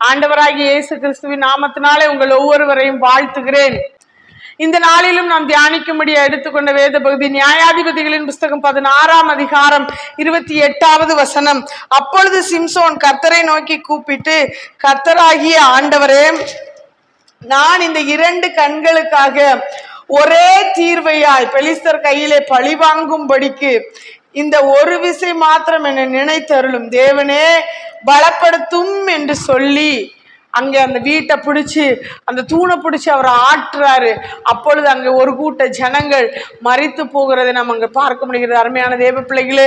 ஆண்டவராகிய இயேசு கிறிஸ்துவின் நாமத்தினாலே உங்கள் ஒவ்வொருவரையும் வாழ்த்துகிறேன். இந்த நாளிலும் நாம் தியானிக்கும்படி எடுத்துக்கொண்ட வேத பகுதி நியாயாதிபதிகளின் புஸ்தகம் பதினாறாம் அதிகாரம் இருபத்தி எட்டாவது வசனம். அப்பொழுது சிம்சோன் கர்த்தரை நோக்கி கூப்பிட்டு கர்த்தராகிய ஆண்டவரே நான் இந்த இரண்டு கண்களுக்காக ஒரே தீர்வையாய் பெலிஸ்தர் கையிலே பழி வாங்கும்படிக்கு இந்த ஒரு விசை மாத்திரம் என்னை நினைத்தருளும். தேவனே பலப்படுத்தும் என்று சொல்லி அங்கே அந்த வீட்டை பிடிச்சி அந்த தூணை பிடிச்சி அவர் ஆட்டுறாரு. அப்பொழுது அங்கே ஒரு கூட்ட ஜனங்கள் மறித்து போகிறதை நம்ம அங்கே பார்க்க முடிகிறது. அருமையான தேவ பிள்ளைகளே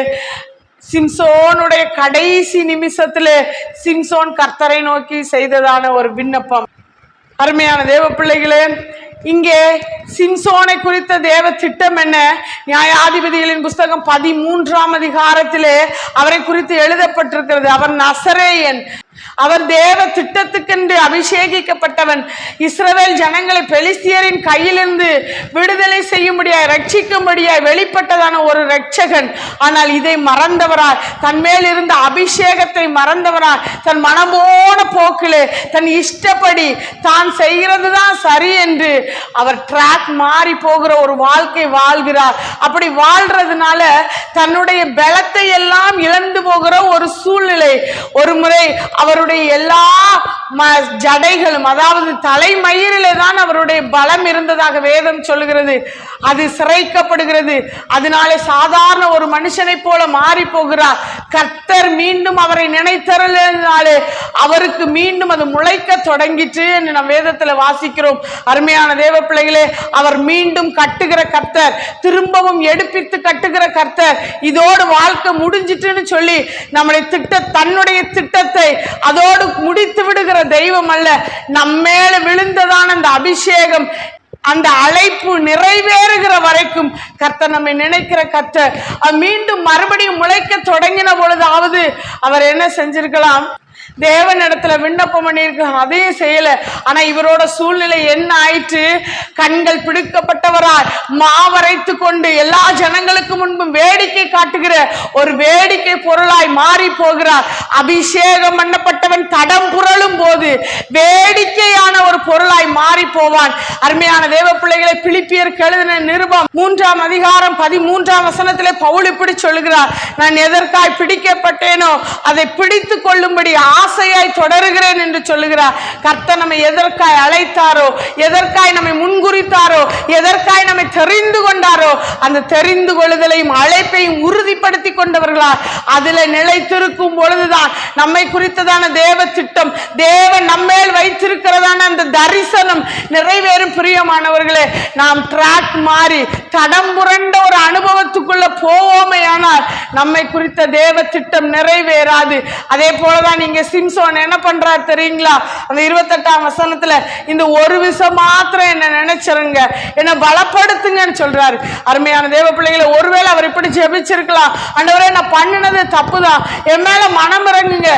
சிம்சோனுடைய கடைசி நிமிஷத்துல சிம்சோன் கர்த்தரை நோக்கி செய்ததான ஒரு விண்ணப்பம். அருமையான தேவ பிள்ளைகளே இங்கே சிம்சோனை குறித்த தேவ திட்டம் என்ன? நியாயாதிபதிகளின் புஸ்தகம் பதிமூன்றாம் அதிகாரத்திலே அவரை குறித்து எழுதப்பட்டிருக்கிறது. அவர் நசரேயன். அவர் தேவ திட்டத்துக்கென்று அபிஷேகிக்கப்பட்டவன். இஸ்ரவேல் ஜனங்களை பெலிஸ்தியரின் கையிலிருந்து விடுதலை செய்யும்படியாய் ரட்சிக்கும்படியாய் வெளிப்பட்டதான ஒரு ரட்சகன் ஆனால் இதை மறந்தவரார் தன் மேல் இருந்த அபிஷேகத்தை மறந்தவரார் தன் மனமோன போக்கிலே தன் இஷ்டப்படி தான் செய்கிறது தான் சரி என்று அவர் ட்ராக் மாறி போகிற ஒரு வாழ்க்கை வாழ்கிறார். அப்படி வாழ்றதுனால தன்னுடைய பலத்தை எல்லாம் இழந்து போகிற ஒரு சூழ்நிலை. ஒரு முறை அவர் அவருடைய எல்லா ஜடைகளும் அதாவது தலைமயிரிலே தான் அவருடைய பலம் இருந்ததாக வேதம் சொல்லுகிறது. அது சிறைக்கப்படுகிறது. அதனாலே சாதாரண ஒரு மனுஷனைப் போல மாறி போகிறார். கர்த்தர் மீண்டும் அவரை நினைத்தருளினாலே அவருக்கு மீண்டும் அது முளைக்க தொடங்கிட்டு என்று நம் வேதத்தில் வாசிக்கிறோம். அருமையான தேவ பிள்ளைகளே அவர் மீண்டும் கட்டுகிற கர்த்தர் திரும்பவும் எடுப்பித்து கட்டுகிற கர்த்தர் இதோடு வாழ்க்கை முடிஞ்சிட்டுன்னு சொல்லி நம்மளை திட்ட தன்னுடைய திட்டத்தை அதோடு முடித்து விடுகிற தெய்வம் அல்ல நம்மேல விழுந்ததான அந்த அபிஷேகம் அந்த அழைப்பு நிறைவேறுகிற வரைக்கும் கர்த்தர் நம்மை நினைக்கிற கர்த்தர். மீண்டும் மறுபடியும் முளைக்க தொடங்கின பொழுதாவது அவர் என்ன செஞ்சிருக்கலாம்? தேவன் இடத்துல விண்ணப்பம் பண்ணியிருக்காங்க அதையும் செய்யல ஆனா இவரோட சூழ்நிலை என்ன ஆயிற்று? கண்கள் பிடிக்கப்பட்டவராய் மாவரைத்து கொண்டு எல்லா ஜனங்களுக்கு முன்பும் வேடிக்கை காட்டுகிற ஒரு வேடிக்கை பொருளாய் மாறி போகிறார். அபிஷேகம் பண்ணப்பட்டவன் தடம் புரளும் போது வேடிக்கையான ஒரு பொருளாய் மாறி போவான். அருமையான தேவ பிள்ளைகளை பிலிப்பியர் கழுதின நிருபம் மூன்றாம் அதிகாரம் பதிமூன்றாம் வசனத்திலே பவுல் இப்படி சொல்லுகிறார் நான் எதற்காய் பிடிக்கப்பட்டேனோ அதை பிடித்து கொள்ளும்படி ஆசையாய் தொடருகிறேன் என்று சொல்லுகிறார். கர்த்தர் நம்மை எதற்காய் அழைத்தாரோ எதற்காய் நம்மை முன்குறித்தாரோ எதற்காய் நம்மை தெரிந்து கொண்டாரோ அந்த தெரிந்து கொள்ளுதலையும் அழைப்பையும் உறுதிப்படுத்தி கொண்டவர்களா அதில் நிலைத்திருக்கும் பொழுதுதான் நம்மை குறித்ததான தேவ திட்டம் தேவன் நம்மேல் வைத்திருக்கிறதான அந்த தரிசனம் நிறைவேறும். பிரியமானவர்களே நாம் ட்ராக் மாறி தடம் புரண்ட ஒரு போவோமையானால் நம்மை குறித்த தேவ திட்டம் நிறைவேறாது. அதே போலதான் நீங்க சிம்சோன் என்ன பண்றாரு தெரியுங்களா? அந்த இருபத்தெட்டாம் வசனத்துல இந்த ஒரு விஷம் மாத்திரம் என்ன நினைச்சிருங்க. என்ன பலப்படுத்துங்கன்னு சொல்றாரு. அருமையான தேவ பிள்ளைகளை ஒருவேளை அவர் இப்படி ஜெபிச்சிருக்கலாம். அண்டவரே நான் பண்ணினது தப்புதான் என் மேல மனம் இறங்குங்க.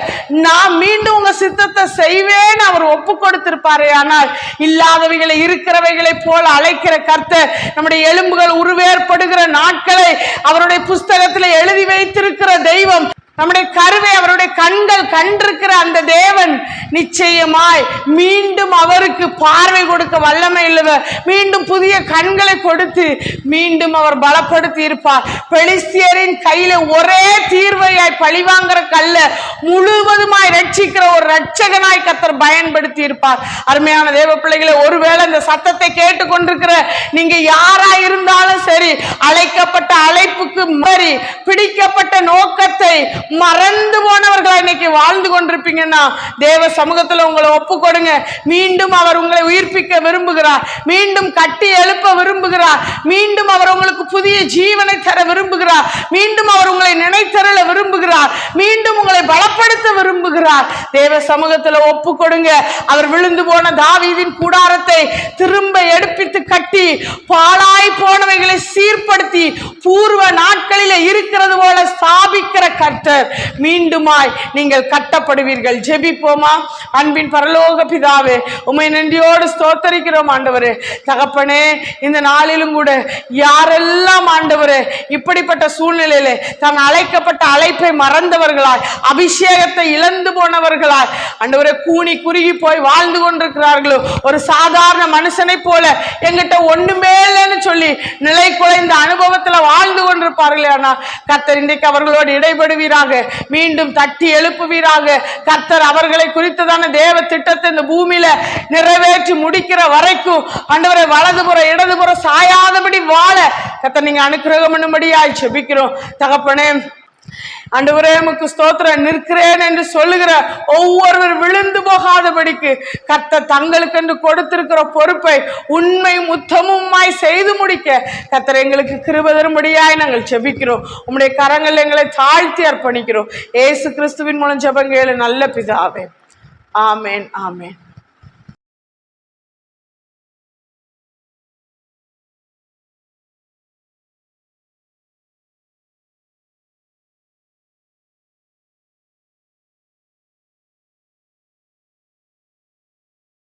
நான் மீண்டும் உங்க சித்தத்தை செய்வேன்னு அவர் ஒப்பு கொடுத்திருப்பாரே ஆனால் இல்லாதவைகளை இருக்கிறவைகளை போல அழைக்கிற கர்த்தர் நம்முடைய எலும்புகள் உருவேற்படுகிற நாட்களை அவர் அவருடைய புஸ்தகத்தில் எழுதி வைத்திருக்கிற தெய்வம் நம்முடைய கருவை அவருடைய கண்கள் கண்டிருக்கிற அந்த தேவன் நிச்சயமாய் மீண்டும் அவருக்கு பார்வை கொடுக்க வல்லமை இல்லவர் மீண்டும் புதிய கண்களை கொடுத்து மீண்டும் அவர் பலப்படுத்தி இருப்பார். பெலிஸ்தியரின் கையில ஒரே தீர்வையாய் பழிவாங்கிற கல்ல முழுவதுமாய் ரட்சிக்கிற ஒரு ரட்சகனாய் கத்தர் பயன்படுத்தி இருப்பார். அருமையான தேவ பிள்ளைகளை ஒருவேளை இந்த சத்தத்தை கேட்டுக்கொண்டிருக்கிற நீங்க யாரா இருந்தாலும் சரி அழைக்கப்பட்ட அழைப்புக்கு மாறி பிடிக்கப்பட்ட நோக்கத்தை மறந்து போனவர்கள் இன்னைக்கு வாழ்ந்து கொண்டிருப்பீங்கன்னா தேவ சமூகத்துல உங்களை ஒப்பு கொடுங்க மீண்டும் அவர் உங்களை உயிர்ப்பிக்க விரும்புகிறார். மீண்டும் கட்டி எழுப்ப விரும்புகிறார். மீண்டும் அவர் உங்களுக்கு புதிய ஜீவனை தர விரும்புகிறார். மீண்டும் அவர் உங்களை நினைத்தருள விரும்புகிறார். மீண்டும் உங்களை பலப்படுத்த விரும்புகிறார். தேவ சமூகத்துல ஒப்பு கொடுங்க அவர் விழுந்து போன தாவீதின் கூடாரத்தை திரும்ப எடுப்பித்து கட்டி பாழாய் போனவைகளை சீர்படுத்தி பூர்வ நாட்களில இருக்கிறது போல ஸ்தாபிக்கிற கர்த்தர் மீண்டுமாய் நீங்கள் கட்டப்படுவீர்கள். ஜெபிப்போமா? அன்பின் பரலோக பிதாவே உமை நன்றியோடு ஸ்தோத்தரிக்கிறோம் ஆண்டவரே. தகப்பனே இந்த நாளிலும் கூட யாரெல்லாம் ஆண்டவரே இப்படிப்பட்ட சூழ்நிலையிலே தான் அழைக்கப்பட்ட அழைப்பை மறந்தவர்களாய் அபிஷேகத்தை இழந்து போனவர்களாய் ஆண்டவரே கூனி குறுகி போய் வாழ்ந்து கொண்டிருக்கிறார்களோ ஒரு சாதாரண மனுஷனை போல எங்கிட்ட ஒண்ணுமே இல்லைன்னு சொல்லி நிலை குலைந்த அனுபவத்துல வாழ்ந்து கொண்டிருப்பார்களே. ஆனா கர்த்தர் இன்றைக்கு அவர்களோடு இடைபடுவீராக மீண்டும் தட்டி எழுப்புவீராக. கர்த்தர் அவர்களை குறித்ததான தேவ திட்டத்தை இந்த பூமியில நிறைவேற்றி முடிக்கிற வரைக்கும் ஆண்டவரை வலதுபுற இடதுபுற சாயாதபடி வாழ. கர்த்தர் நீங்க அனுக்கிரகம் பண்ணும்படியாய் செபிக்கிறோம். தகப்பனே ஆண்டவரே உமக்கு ஸ்தோத்திரம். நிற்கிறேன் என்று சொல்லுகிற ஒவ்வொருவர் விழுந்து போகாதபடிக்கு கர்த்தர் தங்களுக்கென்று கொடுத்திருக்கிற பொறுப்பை உண்மை முத்தமுமாய் செய்து முடிக்க கத்தரை எங்களுக்கு கிருபதரும்படியாய் நாங்கள் செபிக்கிறோம் உம்முடைய கரங்கள் எங்களை தாழ்த்தி அர்ப்பணிக்கிறோம். ஏசு கிறிஸ்துவின் மூலம் ஜபங்கேளு நல்ல பிதாவே. ஆமேன் ஆமேன்.